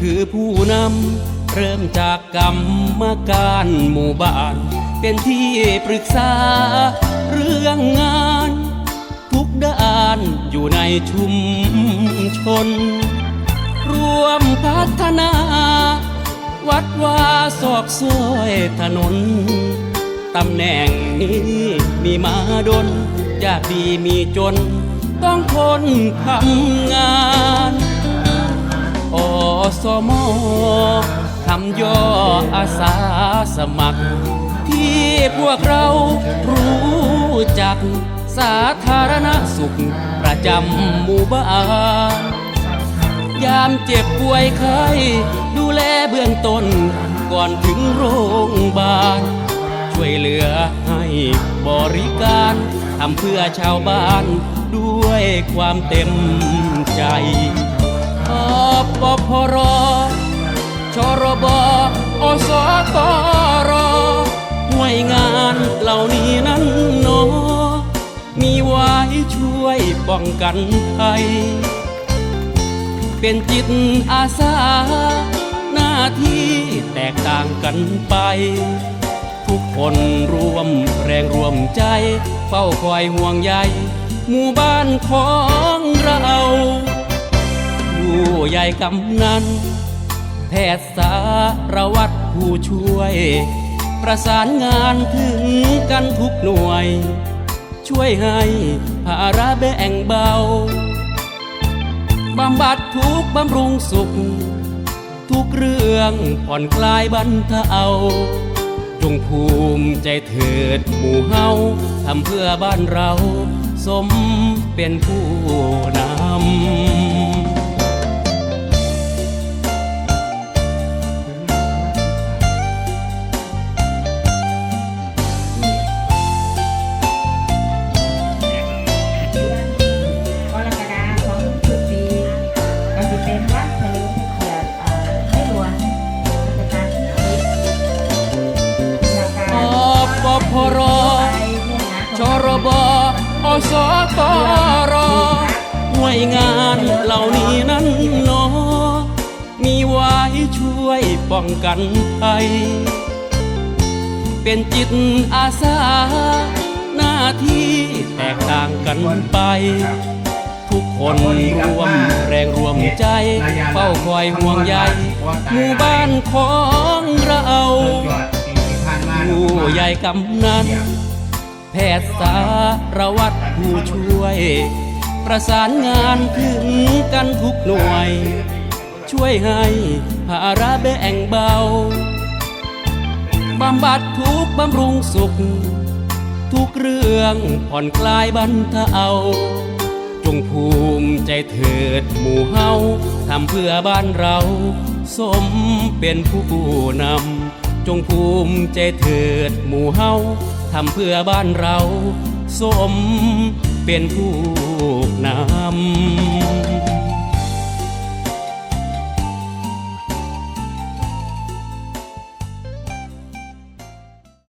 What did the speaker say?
คือผู้นำ เริ่มจากกรรมการหมู่บ้าน เป็นที่ปรึกษาเรื่องงาน ทุกด้านอยู่ในชุมชนร่วมพัฒนา วัดวาศอกซอยถนนตำแหน่งนี้มีมาดนยากดีมีจน ต้องทนทำงาน อสมคำย่ออาสาสมัคร ที่พวกเรารู้จักสาธารณสุข ประจำหมู่บ้าน ยามเจ็บป่วยไข้ดูแลเบื้องต้น ก่อนถึงโรงพยาบาล ช่วยเหลือให้บริการทำเพื่อชาวบ้านด้วยความเต็มใจ ปพรชรบอสตรห่วยงานเหล่านี้นั้นเนอ มีไว้ช่วยป้องกันภัย เป็นจิตอาสา หน้าที่แตกต่างกันไป ทุกคนรวมแรงรวมใจ เฝ้าคอยห่วงใยหมู่บ้านของเรา ผู้ใหญ่กำนันแพทย์สารวัตรผู้ช่วย ประสานงานถึงกันทุกหน่วย ช่วยให้ภาระแบ่งเบาบำบัดทุกบำรุงสุข ทุกเรื่องผ่อนคลายบรรเทาจงภูมิใจเถิดหมู่เฮาทำเพื่อบ้านเรา สมเป็นผู้นำ รชรบอสตรห่วยงานเหล่านี้นั้นเนอมีไว้ช่วยป้องกันภัย เป็นจิตอาสา หน้าที่แตกต่างกันไป ทุกคนรวมแรงรวมใจ เฝ้าคอยห่วงใยหมู่บ้านของเรา ใหญ่กำนันแพทย์สารวัตรผู้ช่วย ประสานงานถึงกันทุกหน่วย ช่วยให้ภาระแบ่งเบาบำบัดทุกบำรุงสุข ทุกเรื่องผ่อนคลายบรรเทาจงภูมิใจเถิดหมู่เฮาทำเพื่อบ้านเรา สมเป็นผู้นำ จงภูมิใจเถิดหมู่เฮาทำเพื่อบ้านเรา สมเป็นผู้นำ